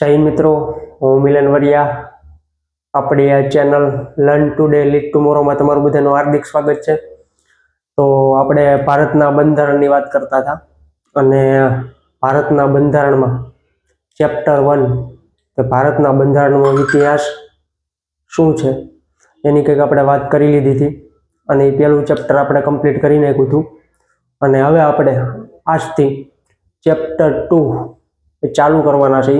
જય મિત્રો, હું મિલન વરિયા. આપણી આ ચેનલ લર્ન ટુડે લીડ ટુમોરોમાં તમારું બધાનું હાર્દિક સ્વાગત છે. તો આપણે ભારતના બંધારણની વાત કરતા હતા અને ભારતના બંધારણમાં ચેપ્ટર વન, કે ભારતના બંધારણનો ઇતિહાસ શું છે? એની કંઈક આપણે વાત કરી લીધી હતી અને એ પહેલું ચેપ્ટર આપણે કમ્પ્લીટ કરી નાખ્યું હતું. અને હવે આપણે આજથી ચેપ્ટર ટુ એ ચાલુ કરવાના છે.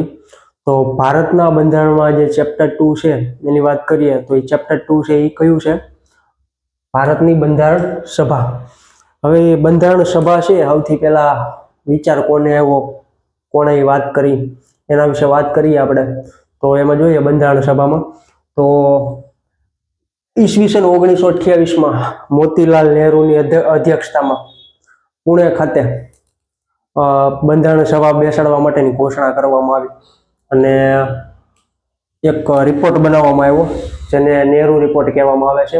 તો ભારતના બંધારણમાં જે ચેપ્ટર ટુ છે, એની વાત કરીએ તો એ ચેપ્ટર ટુ છે, એ કયું છે? ભારતની બંધારણ સભા. હવે એ બંધારણ સભા છે, સૌથી પહેલા વિચાર કોને આવ્યો, કોણે વાત કરી, એના વિશે વાત કરીએ આપણે. તો એમાં જોઈએ બંધારણ સભામાં. તો ઈસવીસન ઓગણીસો અઠ્યાવીસમાં મોતીલાલ નહેરુની અધ્ય- અધ્યક્ષતામાં પુણે ખાતે બંધારણ સભા બેસાડવા માટેની ઘોષણા કરવામાં આવી. અને એક રિપોર્ટ બનાવવામાં આવ્યો, જેને નહેરુ રિપોર્ટ કહેવામાં આવે છે.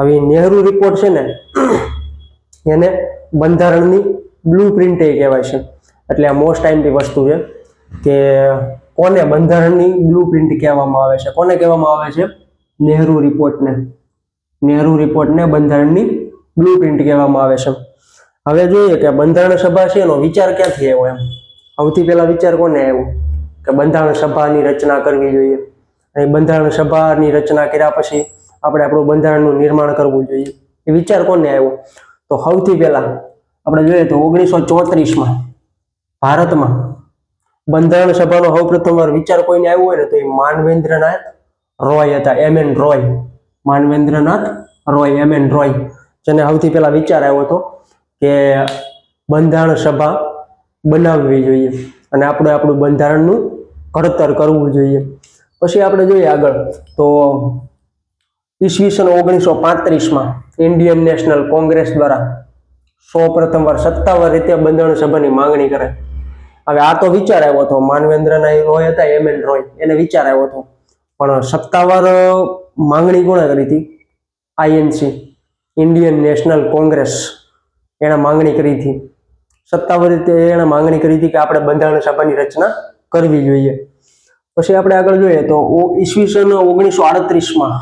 હવે નેહરુ રિપોર્ટ છે ને, એને બંધારણની બ્લુ પ્રિન્ટ એ કહેવાય છે. એટલે આ મોસ્ટ ટાઈમની વસ્તુ છે કે કોને બંધારણની બ્લુ પ્રિન્ટ કહેવામાં આવે છે? કોને કહેવામાં આવે છે? નેહરુ રિપોર્ટને નહેરુ રિપોર્ટને બંધારણની બ્લુ પ્રિન્ટ કહેવામાં આવે છે. હવે જોઈએ કે બંધારણ સભા છે એનો વિચાર ક્યાંથી આવ્યો એમ? સૌથી પહેલા વિચાર કોને આવ્યો? કે બંધારણ સભાની રચના કરવી જોઈએ. અને બંધારણ સભાની રચના કર્યા પછી આપણે આપણું બંધારણનું નિર્માણ કરવું જોઈએ. એ વિચાર કોને આવ્યો? તો સૌથી પહેલા આપણે જોઈએ તો ઓગણીસો ચોત્રીસમાં ભારતમાં બંધારણ સભાનો સૌપ્રથમ વાર વિચાર કોઈને આવ્યો હોય ને તો એ માનવેન્દ્રનાથ રોય હતા, M N Roy. Manvendranath Roy, M N Roy. જેને સૌથી પહેલા વિચાર આવ્યો હતો કે બંધારણ સભા બનાવવી જોઈએ અને આપણે આપણું બંધારણનું ઘડતર કરવું જોઈએ. પછી આપણે જોઈએ આગળ, તો ઈસવીસન ઓગણીસો પાંત્રીસમાં ઇન્ડિયન નેશનલ કોંગ્રેસ દ્વારા સૌ પ્રથમ વાર સત્તાવાર રીતે બંધારણ સભાની માંગણી કરે. હવે આ તો વિચાર આવ્યો હતો, માનવેન્દ્રના રોય હતા, એમ એન રોય, એને વિચાર આવ્યો હતો. પણ સત્તાવાર માંગણી કોણે કરી હતી? આઈએનસી ઇન્ડિયન નેશનલ કોંગ્રેસ, એણે માંગણી કરી હતી. સત્તાવાર રીતે એણે માંગણી કરી હતી કે આપણે બંધારણ સભાની રચના કરવી જોઈએ. પછી આપણે આગળ જોઈએ તો ઈસવીસન ઓગણીસો આડત્રીસમાં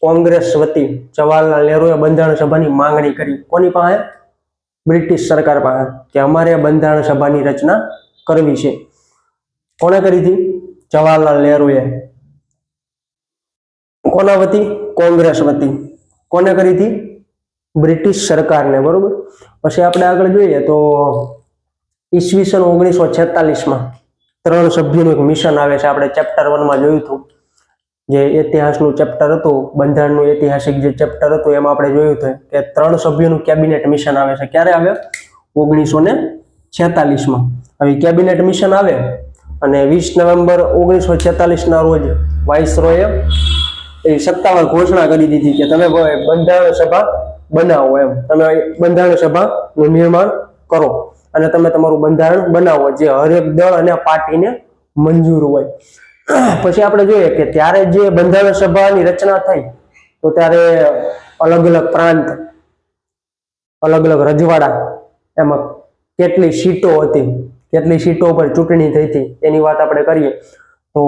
કોંગ્રેસ વતી જવાહરલાલ નહેરુએ બંધારણ સભાની માંગણી કરી. કોની પાસે? બ્રિટિશ સરકાર પાસે, કે અમારે બંધારણ સભાની રચના કરવી છે. કોણે કરી હતી? જવાહરલાલ નહેરુએ. કોના વતી? કોંગ્રેસ વતી. કોને કરી હતી? બ્રિટિશ સરકારને, બરોબર? પછી આપણે આગળ જોઈએ તો ઈસવીસન ઓગણીસો છેતાલીસમાં ત્રણ સભ્યોનું એક મિશન આવે છે. આપણે ચેપ્ટર વનમાં જોયું હતું. જે ઇતિહાસનું ચેપ્ટર હતું, બંધારણનું ઐતિહાસિક જે ચેપ્ટર હતું, એમાં આપણે જોયું હતું કે ત્રણ સભ્યોનું કેબિનેટ મિશન આવે છે. ક્યારે આવે? ઓગણીસો ને છેતાલીસમાં. હવે કેબિનેટ મિશન આવે અને વીસ નવેમ્બર ઓગણીસો છેતાલીસના રોજ વાઇસરોએ એ સત્તાવાર ઘોષણા કરી દીધી કે તમે બંધારણ સભા બનાવો એમ. તમે બંધારણ સભાનું નિર્માણ કરો. અને તમે તમારું બંધારણ બનાવો જે હરેક દળ અને પાર્ટીને મંજૂર હોય. પછી આપણે જોઈએ કે ત્યારે જે બંધારણ સભાની રચના થઈ, તો ત્યારે અલગ અલગ પ્રાંત, અલગ અલગ રજવાડા, એમાં કેટલી સીટો હતી, કેટલી સીટો પર ચૂંટણી થઈ હતી, એની વાત આપણે કરીએ. તો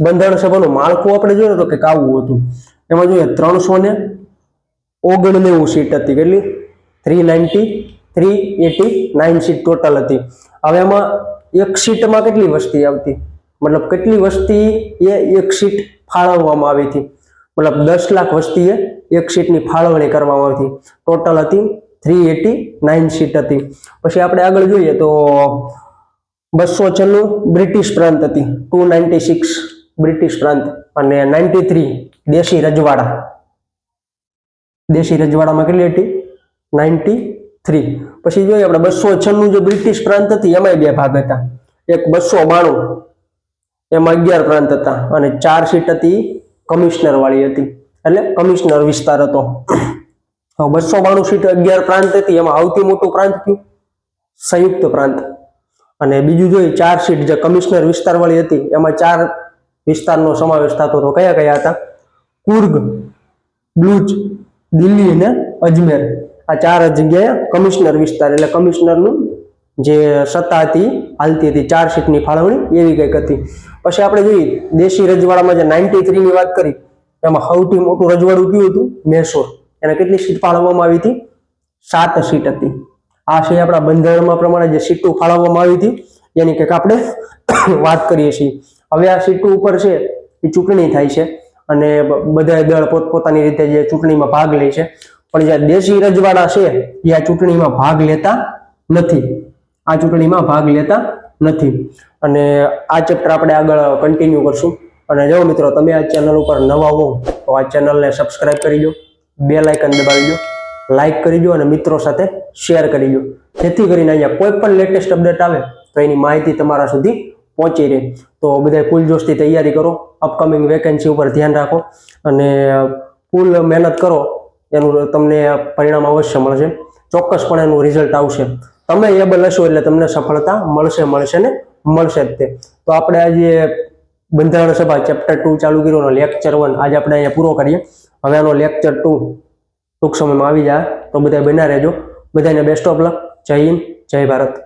બંધારણ સભાનું માળખું આપણે જોઈએ તો કે કાવું હતું. એમાં જોઈએ ત્રણસો ને ઓગણનેવું સીટ હતી, કેટલી? Three ninety, three eighty, nine seat total હતી. હવે એમાં એક સીટમાં કેટલી વસ્તી આવતી? મતલબ કેટલી વસ્તી એ એક સીટ ફાળવવામાં આવી હતી? મતલબ દસ લાખ વસ્તીએ એક સીટની ફાળવણી કરવામાં આવી હતી. ટોટલ હતી થ્રી એટી, નાઇન સીટ હતી. પછી આપણે આગળ જોઈએ તો બસો છન્નું બ્રિટિશ પ્રાંત હતી, ટુ નાઇન્ટી સિક્સ બ્રિટિશ પ્રાંત અને નાઇન્ટી થ્રી દેશી રજવાડા. દેશી રજવાડામાં કેટલી હતી? નાઇન્ટી થ્રી પછી જોઈએ આપણે બસો છન્નું જે બ્રિટિશ પ્રાંત હતી, એમાંય બે ભાગ હતા. એક બસો બાણું, એમાં અગિયાર પ્રાંત હતા અને ચાર સીટ હતી કમિશનર વાળી હતી. એટલે કમિશનર વિસ્તાર હતો. બસો બાણું સીટ અગિયાર પ્રાંત હતી, એમાં સૌથી મોટું પ્રાંત થયું સંયુક્ત પ્રાંત. અને બીજું જોઈએ, ચાર સીટ જે કમિશનર વિસ્તાર વાળી હતી, એમાં ચાર વિસ્તારનો સમાવેશ થતો હતો. કયા કયા હતા? કુર્ગ, બ્લુચ દિલ્હી અને અજમેર. આ ચાર જગ્યાએ કમિશનર વિસ્તાર એટલે કમિશનરનું જે સત્તા હતી, હાલતી હતી, ચાર સીટની ફાળવણી, એવી કંઈક હતી. પછી આપણે જોઈએ, દેશી રજવાડામાં જે નાઇન્ટી થ્રીની વાત કરી, એમાં સૌથી મોટું રજવાડું કયું હતું? મૈસૂર એને કેટલી સીટ ફાળવવામાં આવી હતી? સાત સીટ હતી. આ છે આપણા બંધારણમાં પ્રમાણે જે સીટો ફાળવવામાં આવી હતી એની કંઈક આપણે વાત કરીએ છીએ. હવે આ સીટો ઉપર છે, એ ચૂંટણી થાય છે. અને બધા દળ પોતપોતાની રીતે જે ચૂંટણીમાં ભાગ લે છે. પણ જે દેશી રજવાડા છે, એ આ ચૂંટણીમાં ભાગ લેતા નથી. આ ચૂંટણીમાં ભાગ લેતા નથી. અને આ ચેપ્ટર આપણે આગળ કન્ટિન્યુ કરશું. અને જો મિત્રો તમે આ ચેનલ ઉપર નવા હો તો આ ચેનલને સબસ્ક્રાઇબ કરી દો. બે લાઇકન દબાવી દો. લાઇક કરી દો અને મિત્રો સાથે શેર કરી દો. જેથી કરીને અહીંયા કોઈ પણ લેટેસ્ટ અપડેટ આવે, તો એની માહિતી તમારા સુધી પહોંચી રહે. તો બધા ફૂલ જોશથી તૈયારી કરો. અપકમિંગ વેકેન્સી ઉપર ધ્યાન રાખો. અને ફૂલ મહેનત કરો. એનું તમને પરિણામ અવશ્ય મળશે. ચોક્કસપણે એનું રિઝલ્ટ આવશે. તમે એબલ હશો એટલે તમને સફળતા મળશે મળશે ને મળશે જ તે. તો આપણે આજે બંધારણ સભા ચેપ્ટર ટુ ચાલુ કર્યો લેક્ચર વન આજે આપણે અહીંયા પૂરો કરીએ. હવે આનો લેક્ચર ટુ ટૂંક સમયમાં આવી જાય. તો બધા બના રહેજો. બધાને બેસ્ટ ઓફ લક જય હિન્દ, જય ભારત.